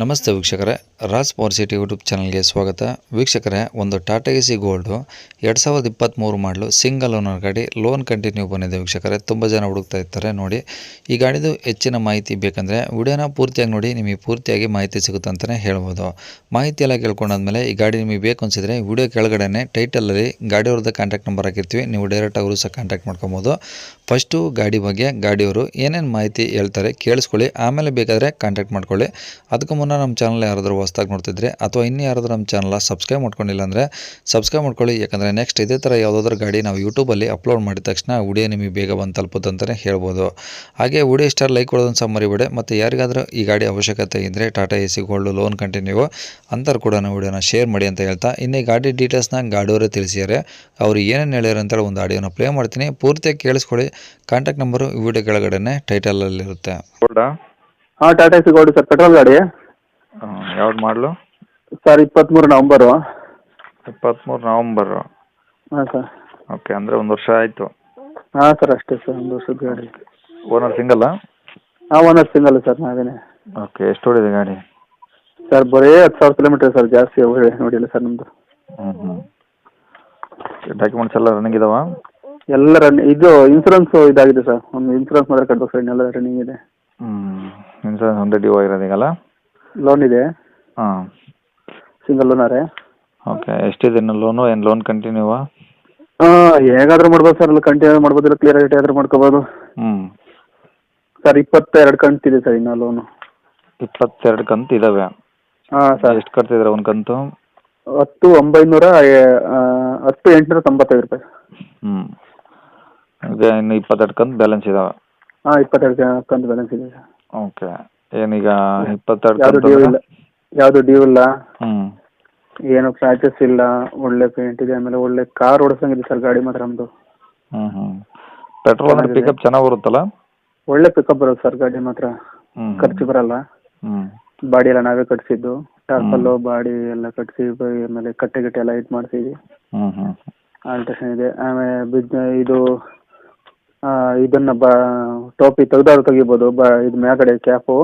ನಮಸ್ತೆ ವೀಕ್ಷಕರೇ, Raj power city YouTube ಚಾನಲ್ಗೆ ಸ್ವಾಗತ. ವೀಕ್ಷಕರೇ, ಒಂದು ಟಾಟಾ ಎ ಸಿ ಗೋಲ್ಡು, ಎರಡು ಸಾವಿರದ ಇಪ್ಪತ್ತ್ಮೂರು ಮಾಡಲು ಸಿಂಗಲ್ ಓನರ್ ಗಾಡಿ, ಲೋನ್ ಕಂಟಿನ್ಯೂ ಬಂದಿದೆ ವೀಕ್ಷಕರೇ. ತುಂಬ ಜನ ಹುಡುಕ್ತಾ ಇರ್ತಾರೆ ನೋಡಿ. ಈ ಗಾಡಿದು ಹೆಚ್ಚಿನ ಮಾಹಿತಿ ಬೇಕಂದರೆ ವಿಡಿಯೋನ ಪೂರ್ತಿಯಾಗಿ ನೋಡಿ, ನಿಮಗೆ ಪೂರ್ತಿಯಾಗಿ ಮಾಹಿತಿ ಸಿಗುತ್ತೆ ಅಂತಲೇ ಹೇಳ್ಬೋದು. ಮಾಹಿತಿ ಎಲ್ಲ ಕೇಳ್ಕೊಂಡಾದ್ಮೇಲೆ ಈ ಗಾಡಿ ನಿಮಗೆ ಬೇಕು ಅನಿಸಿದರೆ ವಿಡಿಯೋ ಕೆಳಗಡೆ ಟೈಟಲಲ್ಲಿ ಗಾಡಿಯವ್ರದ್ದು ಕಾಂಟ್ಯಾಕ್ಟ್ ನಂಬರ್ ಹಾಕಿರ್ತೀವಿ, ನೀವು ಡೈರೆಕ್ಟ್ ಅವರು ಸಹ ಕಾಂಟ್ಯಾಕ್ಟ್ ಮಾಡ್ಕೊಬೋದು. ಫಸ್ಟು ಗಾಡಿ ಬಗ್ಗೆ, ಗಾಡಿಯವರು ಏನೇನು ಮಾಹಿತಿ ಹೇಳ್ತಾರೆ ಕೇಳಿಸ್ಕೊಳ್ಳಿ, ಆಮೇಲೆ ಬೇಕಾದರೆ ಕಾಂಟ್ಯಾಕ್ಟ್ ಮಾಡ್ಕೊಳ್ಳಿ. ಅದಕ್ಕೂ ನಮ್ಮ ಚಾನಲ್ ಯಾರಾದರೂ ಹೊಸ್ದಾಗಿ ನೋಡ್ತಿದ್ರೆ ಅಥವಾ ಇನ್ನೂ ಯಾರಾದರೂ ನಮ್ಮ ಚಾನಲ್ ಸಬ್ಸ್ಕ್ರೈಬ್ ಮಾಡ್ಕೊಂಡಿಲ್ಲ ಅಂದರೆ ಸಬ್ಸ್ಕ್ರೈಬ್ ಮಾಡ್ಕೊಳ್ಳಿ. ಯಾಕಂದರೆ ನೆಕ್ಸ್ಟ್ ಇದೇ ಥರ ಯಾವುದಾದ್ರೂ ಗಾಡಿ ನಾವು ಯೂಟ್ಯೂಬಲ್ಲಿ ಅಪ್ಲೋಡ್ ಮಾಡಿದ ತಕ್ಷಣ ವಿಡಿಯೋ ನಿಮಗೆ ಬೇಗ ಬಂದು ತಲುಪುತ್ತೆ ಅಂತಲೇ ಹೇಳ್ಬೋದು. ಹಾಗೆ ವಿಡಿಯೋ ಇಷ್ಟ ಲೈಕ್ ಕೊಡೋದನ್ನು ಸಹ ಮರಿಬೇಡಿ. ಮತ್ತು ಯಾರಿಗಾದರೂ ಈ ಗಾಡಿ ಅವಶ್ಯಕತೆ ಇದ್ದರೆ Tata A C gold loan continue ಅಂಥವ್ರು ಕೂಡ ವಿಡಿಯೋನ ಶೇರ್ ಮಾಡಿ ಅಂತ ಹೇಳ್ತಾ ಇನ್ನೇ ಗಾಡಿ ಡೀಟೇಲ್ಸ್ನ ಗಾಡಿಯವರೇ ತಿಳಿಸಿದ್ದಾರೆ. ಅವರು ಏನೇನು ಹೇಳ್ಯಾರ ಅಂತೇಳಿ ಒಂದು ಆಡಿಯೋನ ಪ್ಲೇ ಮಾಡ್ತೀನಿ. ಪೂರ್ತಿಯಾಗಿ ಕೇಳಿಸ್ಕೊಳ್ಳಿ. ಕಾಂಟ್ಯಾಕ್ಟ್ ನಂಬರು ವಿಡಿಯೋ ಕೆಳಗಡೆ ಟೈಟಲಲ್ಲಿರುತ್ತೆ ಹಾಂ Tata C gold sir petrol ಗಾಡಿ. ಯಾವ್ದು ಮಾಡಲು? ಸರ್ ಇಪ್ಪತ್ತ್ಮೂರು ನವಂಬರು. ಇಪ್ಪತ್ತ್ಮೂರು ನವಂಬರು. ಹಾಂ ಸರ್. ಓಕೆ ಅಂದರೆ ಒಂದು ವರ್ಷ ಆಯಿತು. ಹಾಂ ಸರ್ ಅಷ್ಟೇ ಸರ್ ಒಂದು ವರ್ಷದ ಗಾಡಿ. ಓನರ್ ಸಿಂಗಲ್ಲ? ಹಾಂ ಓನರ್ ಸಿಂಗಲ್ ಸರ್ ನಾವೇನೆ. ಓಕೆ ಎಷ್ಟು ಹೊಡಿದೆ ಗಾಡಿ? ಸರ್ ಬರೀ ಹತ್ತು ಸಾವಿರ ಕಿಲೋಮೀಟರ್ ಸರ್ ಜಾಸ್ತಿ ನೋಡಿಲ್ಲ ಸರ್ ನಮ್ಮದು ಹ್ಞೂ ಹ್ಞೂ ಡಾಕ್ಯುಮೆಂಟ್ಸ್ ಎಲ್ಲ ರನ್ನಿಂಗ್ ಇದಾವ? ಎಲ್ಲ ರನ್ ಇದು ಇನ್ಸೂರೆನ್ಸ್ ಇದಾಗಿದೆ ಸರ್. ಒಂದು ಇನ್ಸೂರೆನ್ಸ್ ಮಾತ್ರ ಕಟ್ಬೇಕು ಸರ್ ಇನ್ನೆಲ್ಲ ರನ್ನಿಂಗ್ ಇದೆ. ಹ್ಞೂ ಇನ್ಸೂರೆನ್ಸ್ ಒಂದೇ ಡ್ಯೂ ಆಗಿರೋದೀಗಲ್ಲ ಲೋನ್ ಇದೆ. ಹಾಂ. ಸಿಂಗಲ್ ಲೋನರೇ ಓಕೆ ಎಷ್ಟಿದೆ ಇನ್ನು ಲೋನು ಏನು ಲೋನ್ ಕಂಟಿನ್ಯೂವಾ ಹಾಂ ಹೇಗಾದ್ರೂ ಮಾಡ್ಬೋದು ಸರ್ ಅಲ್ಲಿ ಕಂಟಿನ್ಯೂ ಮಾಡ್ಬೋದು ಇಲ್ಲ ಕ್ಲಿಯರ್ ರೇಟ್ ಆದರೂ ಮಾಡ್ಕೋಬೋದು. ಹ್ಞೂ ಸರ್ ಇಪ್ಪತ್ತೆರಡು ಕಂತಿದೆ ಸರ್ ಇನ್ನು ಲೋನು ಇಪ್ಪತ್ತೆರಡು ಕಂತು ಇದಾವೆ. ಹಾಂ ಸರ್ ಎಷ್ಟು ಕಟ್ತಿದ್ರೆ ಒಂದು ಕಂತು? ಹತ್ತು ಒಂಬೈನೂರ ಹತ್ತು ಎಂಟುನೂರ ತೊಂಬತ್ತೈದು ರೂಪಾಯಿ. ಹ್ಞೂ ಈಗ ಇನ್ನು ಇಪ್ಪತ್ತೆರಡು ಕಂತು ಬ್ಯಾಲೆನ್ಸ್ ಇದಾವೆ. ಹಾಂ ಇಪ್ಪತ್ತೆರಡು ಕಂತು ಬ್ಯಾಲೆನ್ಸ್ ಇದೆ ಸರ್ ಓಕೆ ಏನೀಗ ಯಾವುದು ಡ್ಯೂ ಇಲ್ಲ. ಯಾವುದು ಡ್ಯೂ ಇಲ್ಲ. ಏನು ಕ್ರಾಚಸ್ ಇಲ್ಲ. ಒಳ್ಳೆ ಪೇಂಟ್ ಇದೆ ಆಮೇಲೆ ಒಳ್ಳೆ ಕಾರ್ ಓಡಿಸಂಗಿದೆ ಸರ್ ಗಾಡಿ ಮಾತ್ರ ನಮ್ದು. ಪೆಟ್ರೋಲ್ ಅಂದ್ರೆ ಚೆನ್ನಾಗಿದೆ. ಪಿಕಪ್ ಚೆನ್ನಾಗಿ ಬರುತ್ತಲ್ಲ? ಒಳ್ಳೆ ಪಿಕಪ್ ಬರುತ್ತೆ ಸರ್ ಗಾಡಿ ಮಾತ್ರ. ಖರ್ಚು ಬರಲ್ಲ. ಬಾಡಿ ಎಲ್ಲ ನಾವೇ ಕಟ್ಸಿದ್ದು. ಟಾರ್ಪಲ್ಲು ಬಾಡಿ ಎಲ್ಲ ಕಟ್ಸಿ ಬ- ಆಮೇಲೆ ಕಟ್ಟೆ ಗಿಟ್ಟೆ ಎಲ್ಲ ಇದು ಮಾಡ್ತೀವಿ ಆಲ್ಟ್ರೇಷನ್ ಇದೆ. ಆಮೇಲೆ ಇದು ಇದನ್ನ ಬ ಟೋಪಿ ತೆಗ್ದಾದ್ರು ತೆಗಿಬೋದು ಬ ಇದು ಮ್ಯಾಗಡೆ ಕ್ಯಾಪು.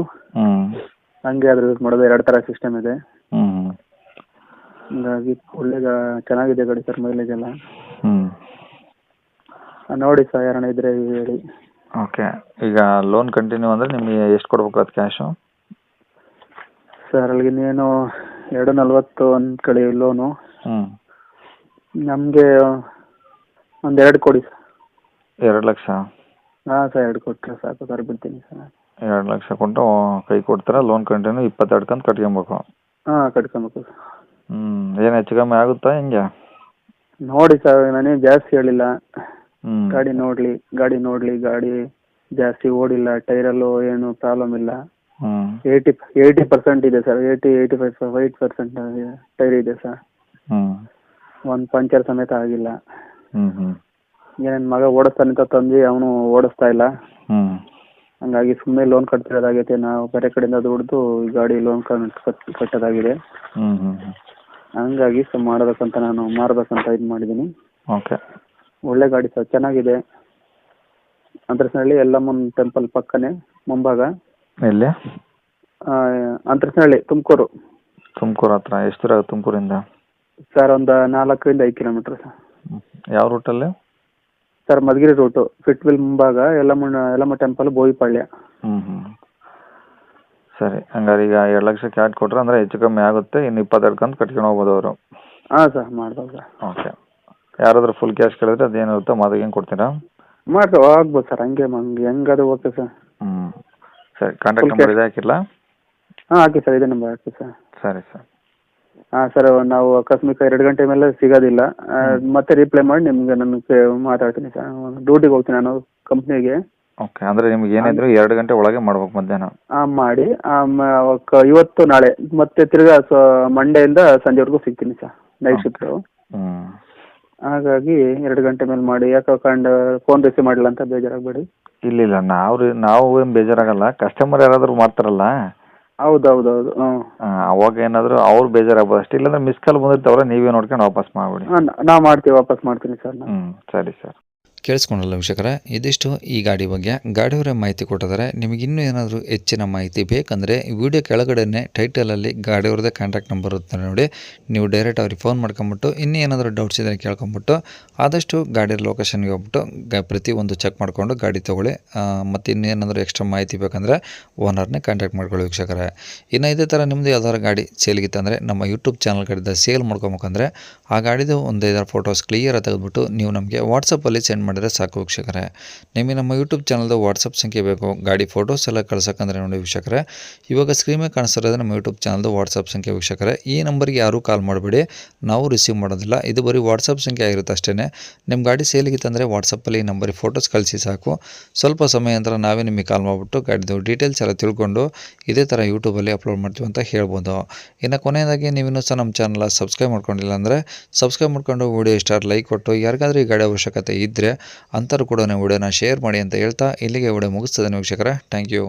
ಹಂಗೆ ಆದ್ರೂ ಯೂಸ್ ಮಾಡೋದು ಎರಡು ತರ ಸಿಸ್ಟಮ್ ಇದೆ. ಹ್ಮ್. ಹಂಗಾಗಿ ಒಳ್ಳೆ ಗಾ- ಚೆನ್ನಾಗಿದೆ ಗಾಡಿ ಸರ್ ಮೈಲೇಜ್ ಎಲ್ಲ. ನೋಡಿ ಸರ್ ಯಾರನ್ನ ಇದ್ರೆ ಹೇಳಿ. ಓಕೆ. ಈಗ ಲೋನ್ ಕಂಟಿನ್ಯೂ ಅಂದ್ರೆ ನಿಮಗೆ ಎಷ್ಟು ಕೊಡ್ಬೇಕು ಅದು ಕ್ಯಾಶು ಸರ್ ಅಲ್ಲಿಗೆ ನೀನು ಎರಡು ನಲ್ವತ್ತು ಒಂದ್ ಕಡೆ ಲೋನು ನಮ್ಗೆ ನಮಗೆ ಒಂದು ಎರಡು ಕೊಡಿ ಸರ್. ಎರಡು ಲಕ್ಷ? ಹಾಂ ಸರ್ ಎರಡು ಕೊಟ್ಟರೆ ಸಾಕು ಸರ್ ಬಿಡ್ತೀನಿ ಸರ್. ಎರಡು ಲಕ್ಷ ಕೊಟ್ಟು ಕೈ ಕೊಡ್ತೀರಾ? ಲೋನ್ ಕಂಟಿನ್ಯೂ ಇಪ್ಪತ್ತೆರಡು ಕಂತು ಕಟ್ಕೊಬೇಕು. ಹಾಂ ಕಟ್ಕೊಬೇಕು ಸರ್. ಹ್ಞೂ ಏನು ಹೆಚ್ಚು ಕಮ್ಮಿ ಆಗುತ್ತಾ ಹೆಂಗೆ? ನೋಡಿ ಸರ್ ನಾನು ಜಾಸ್ತಿ ಹೇಳಿಲ್ಲ. ಗಾಡಿ ನೋಡಲಿ ಗಾಡಿ ನೋಡಲಿ ಗಾಡಿ ಜಾಸ್ತಿ ಓಡಿಲ್ಲ ಟೈರಲ್ಲೂ ಏನು ಪ್ರಾಬ್ಲಮ್ ಇಲ್ಲ. ಹ್ಞೂ ಏಯ್ಟಿ ಏಯ್ಟಿ ಪರ್ಸೆಂಟ್ ಇದೆ sir eighty eighty five eight percent tyre ಇದೆ ಸರ್. ಹ್ಮ್. ಒಂದು ಪಂಚರ್ ಸಮೇತ ಆಗಿಲ್ಲ. ಏನೇನು ಮಗ ಓಡಿಸ್ತಾನೆ ಅಂತ ತಂದಿ ಅವನು ಓಡಿಸ್ತಾ ಇಲ್ಲ. ಹಂಗಾಗಿ ಸುಮ್ಮನೆ ಲೋನ್ ಕಟ್ತಿರೋದಾಗೈತೆ. ನಾವು ಬೇರೆ ಕಡೆಯಿಂದ ದುಡ್ದು ಈ ಗಾಡಿ ಲೋನ್ ಕಮೆಂಟ್ ಕಟ್ಟೋದಾಗಿದೆ. ಹಂಗಾಗಿ ಸೊ ಮಾಡಬೇಕಂತ ನಾನು ಮಾರಬೇಕಂತ ಇದ್ ಮಾಡಿದೀನಿ ಓಕೆ. ಒಳ್ಳೆ ಗಾಡಿ ಸರ್ ಚೆನ್ನಾಗಿದೆ. ಅಂತರಸನಹಳ್ಳಿ ಯಲ್ಲಮ್ಮನ ಟೆಂಪಲ್ ಪಕ್ಕನೆ ಮುಂಭಾಗ. ಎಲ್ಲಿ? ಆ, ಅಂತರಸನಹಳ್ಳಿ ತುಮಕೂರು. ತುಮಕೂರು ಹತ್ರ. ಎಷ್ಟು ದೂರ ಆಗುತ್ತೆ ತುಮಕೂರಿಂದ? ಸರ್ ಒಂದು ನಾಲ್ಕರಿಂದ ಐದು ಕಿಲೋಮೀಟರ್ ಸರ್. ಯಾವ ರೂಟಲ್ಲಿ ಸರ್ ಮಧುಗಿರಿ ರೂಟು ಫಿಟ್ವಿಲ್ ಮುಂಭಾಗ ಯಲ್ಲಮ್ಮನ ಯಲ್ಲಮ್ಮ ಟೆಂಪಲ್ ಬೋಯಿಪಾಳ್ಯ. ಹ್ಞೂ ಹ್ಞೂ ಸರಿ ಹಂಗಾರೆ ಈಗ ಎರಡು ಲಕ್ಷ ಕ್ಯಾಟ್ ಕೊಟ್ರೆ ಅಂದ್ರೆ ಹೆಚ್ಚು ಕಮ್ಮಿ ಆಗುತ್ತೆ. ಇನ್ನು ಇಪ್ಪತ್ತೆರಡು ಕಂತು ಕಟ್ಕೊಂಡು ಹೋಗ್ಬೋದು ಅವರು. ಹಾಂ ಸರ್ ಮಾಡ್ಬೋದು ಸರ್. ಓಕೆ. ಯಾರಾದರೂ ಫುಲ್ ಕ್ಯಾಶ್ ಕೇಳಿದ್ರೆ ಅದೇನಿರುತ್ತೋ ಮಾದಿಗೆ ಕೊಡ್ತೀರಾ? ಮಾಡ್ತೀವಿ ಆಗ್ಬೋದು ಸರ್ ಹಂಗೆ ಹಂಗೆ ಹೆಂಗಾದ್ರು ಓಕೆ ಸರ್. ಹ್ಞೂ ಸರಿ ಕಾಂಟ್ಯಾಕ್ಟ್ ನಂಬರ್. ಇದೆ ಹಾಕಿಲ್ಲ? ಹಾಂ ಹಾಕಿ ಸರ್ ಇದೇ ನಂಬರ್ ಹಾಕಿ ಸರ್. ಸರಿ ಸರ್. ಹಾಂ ಸರ್ ನಾವು ಆಕಸ್ಮಿಕ ಎರಡು ಗಂಟೆ ಮೇಲೆ ಸಿಗೋದಿಲ್ಲ. ಮತ್ತೆ ರಿಪ್ಲೈ ಮಾಡಿ ನಿಮ್ಗೆ ನನಗೆ ಮಾತಾಡ್ತೀನಿ ಸರ್. ಡ್ಯೂಟಿಗೆ ಹೋಗ್ತೀನಿ ನಾನು ಕಂಪ್ನಿಗೆ ಓಕೆ ಅಂದರೆ ನಿಮ್ಗೆ ಏನಿದ್ರು ಎರಡು ಗಂಟೆ ಒಳಗೆ ಮಾಡ್ಬೇಕು ಮಧ್ಯಾಹ್ನ. ಹಾಂ ಮಾಡಿ. ಇವತ್ತು ನಾಳೆ ಮತ್ತೆ ತಿರ್ಗಾ ಸೊ ಮಂಡೆಯಿಂದ ಸಂಜೆವರೆಗೂ ಸಿಗ್ತೀನಿ ಸರ್ ನೈಟ್ ಶಿಫ್ಟು ಹ್ಞೂ ಹಾಗಾಗಿ ಎರಡು ಗಂಟೆ ಮೇಲೆ ಮಾಡಿ. ಯಾಕೋ ಕಂಡು ಫೋನ್ ರಿಸೀವ್ ಮಾಡಿಲ್ಲ ಅಂತ ಬೇಜಾರಾಗಬೇಡಿ. ಇಲ್ಲ ಇಲ್ಲ ನಾವು ನಾವು ಏನು ಬೇಜಾರಾಗಲ್ಲ. ಕಸ್ಟಮರ್ ಯಾರಾದರೂ ಮಾಡ್ತಾರಲ್ಲ. ಹೌದು ಹೌದು ಹ್ಞೂ ಆ, ಅವಾಗ ಏನಾದರೂ ಅವ್ರು ಬೇಜಾರಾಗ್ಬೋದು ಅಷ್ಟೇ ಇಲ್ಲಾಂದ್ರೆ ಮಿಸ್ ಕಾಲ್ ಬಂದಿರ್ತಾವ್ರೆ ನೀವೇ ನೋಡ್ಕೊಂಡು ವಾಪಸ್ ಮಾಡ್ಬಿಡಿ. ಹಾಂ ನಾವು ಮಾಡ್ತೀವಿ ವಾಪಸ್ ಮಾಡ್ತೀನಿ ಸರ್ ನಾನು. ಹ್ಞೂ ಸರಿ ಸರ್. ಕೇಳಿಸ್ಕೊಂಡಲ್ಲ ವೀಕ್ಷಕರ, ಇದಿಷ್ಟು ಈ ಗಾಡಿ ಬಗ್ಗೆ. ಗಾಡಿಯವರ ಮಾಹಿತಿ ಕೊಟ್ಟಿದ್ದಾರೆ. ನಿಮಗೆ ಇನ್ನೂ ಏನಾದರೂ ಹೆಚ್ಚಿನ ಮಾಹಿತಿ ಬೇಕಂದರೆ ವಿಡಿಯೋ ಕೆಳಗಡೆನೆ ಟೈಟಲಲ್ಲಿ ಗಾಡಿಯವ್ರದ್ದೇ ಕಾಂಟ್ಯಾಕ್ಟ್ ನಂಬರ್ ಇರುತ್ತೆ ನೋಡಿ. ನೀವು ಡೈರೆಕ್ಟ್ ಅವ್ರಿಗೆ ಫೋನ್ ಮಾಡ್ಕೊಂಬಿಟ್ಟು, ಇನ್ನೂ ಏನಾದರೂ ಡೌಟ್ಸ್ ಇದ್ದರೆ ಕೇಳ್ಕೊಂಬಿಟ್ಟು, ಆದಷ್ಟು ಗಾಡಿ ಲೊಕೇಶನ್ಗೆ ಹೋಗ್ಬಿಟ್ಟು, ಗ ಪ್ರತಿಯೊಂದು ಚೆಕ್ ಮಾಡಿಕೊಂಡು ಗಾಡಿ ತೊಗೊಳ್ಳಿ. ಮತ್ತು ಇನ್ನೇನಾದರೂ ಎಕ್ಸ್ಟ್ರಾ ಮಾಹಿತಿ ಬೇಕಂದರೆ ಓನರ್ನೇ ಕಾಂಟ್ಯಾಕ್ಟ್ ಮಾಡ್ಕೊಳ್ಳಿ ವೀಕ್ಷಕರೇ. ಇನ್ನು ಇದೇ ಥರ ನಿಮ್ಮದು ಯಾವ್ದಾದ್ರು ಗಾಡಿ ಸೇಲ್ಗಿತ್ತಂದರೆ ನಮ್ಮ ಯೂಟ್ಯೂಬ್ ಚಾನಲ್ ಕಡೆದ ಸೇಲ್ ಮಾಡ್ಕೊಬೇಕಂದ್ರೆ, ಆ ಗಾಡಿದು ಒಂದು ಐದಾರು ಫೋಟೋಸ್ ಕ್ಲಿಯರಾಗಿ ತೆಗೆದ್ಬಿಟ್ಟು ನೀವು ನಮಗೆ ವಾಟ್ಸಪ್ಪಲ್ಲಿ ಸೆಂಡ್ ಮಾಡಿದ್ರೆ ಸಾಕು ವೀಕ್ಷಕರೇ. ನಿಮಗೆ ನಮ್ಮ ಯೂಟ್ಯೂಬ್ ಚಾನಲ್ದು ವಾಟ್ಸಪ್ ಸಂಖ್ಯೆ ಬೇಕು. ಗಾಡಿ ಫೋಟೋಸ್ ಎಲ್ಲ ಕಳ್ಸೋಕ್ಕಂದ್ರೆ ನೋಡಿ ವೀಕ್ಷಕರೇ. ಇವಾಗ ಸ್ಕ್ರೀನ್ ಮೇಲೆ ನಮ್ಮ ಯೂಟ್ಯೂಬ್ ಚಾನಲ್ದು ವಾಟ್ಸಪ್ ಸಂಖ್ಯೆ ವೀಕ್ಷಕರೇ. ಈ ನಂಬರ್ಗೆ ಯಾರೂ ಕಾಲ್ ಮಾಡಬೇಡಿ. ನಾವು ರಿಸೀವ್ ಮಾಡೋದಿಲ್ಲ. ಇದು ಬರೀ ವಾಟ್ಸಪ್ ಸಂಖ್ಯೆ ಆಗಿರುತ್ತೆ ಅಷ್ಟೇ ನಿಮ್ಮ ಗಾಡಿ ಸೇಲಿಗಿತ್ತಂದರೆ ವಾಟ್ಸಪ್ಪಲ್ಲಿ ಈ ನಂಬರಿಗೆ ಫೋಟೋಸ್ ಕಳಿಸಿ ಸಾಕು. ಸ್ವಲ್ಪ ಸಮಯ ನಂತರ ನಾವೇ ನಿಮಗೆ ಕಾಲ್ ಮಾಡಿಬಿಟ್ಟು ಗಾಡಿದು ಡೀಟೇಲ್ಸ್ ಎಲ್ಲ ತಿಳ್ಕೊಂಡು ಇದೇ ಥರ ಯೂಟ್ಯೂಬಲ್ಲಿ ಅಪ್ಲೋಡ್ ಮಾಡ್ತೀವಿ ಅಂತ ಹೇಳ್ಬೋದು. ಇನ್ನು ಕೊನೆಯದಾಗಿ ನೀವಿನ್ನೂ ಸಹ ನಮ್ಮ ಚಾನಲ್ ಸಬ್ಸ್ಕ್ರೈಬ್ ಮಾಡ್ಕೊಂಡಿಲ್ಲ ಅಂದರೆ ಸಬ್ಸ್ಕ್ರೈಬ್ ಮಾಡ್ಕೊಂಡು ವೀಡಿಯೋ ಸ್ಟಾರ್ ಲೈಕ್ ಕೊಟ್ಟು. ಯಾರಿಗಾದ್ರೂ ಈ ಗಾಡಿ ಅವಶ್ಯಕತೆ ಇದ್ದರೆ ಅಂಥವ್ರು ಕೂಡ ವಿಡಿಯೋನ ಶೇರ್ ಮಾಡಿ ಅಂತ ಹೇಳ್ತಾ ಇಲ್ಲಿಗೆ ವಿಡಿಯೋ ಮುಗಿಸ್ತದೆ ವೀಕ್ಷಕರೇ. Thank you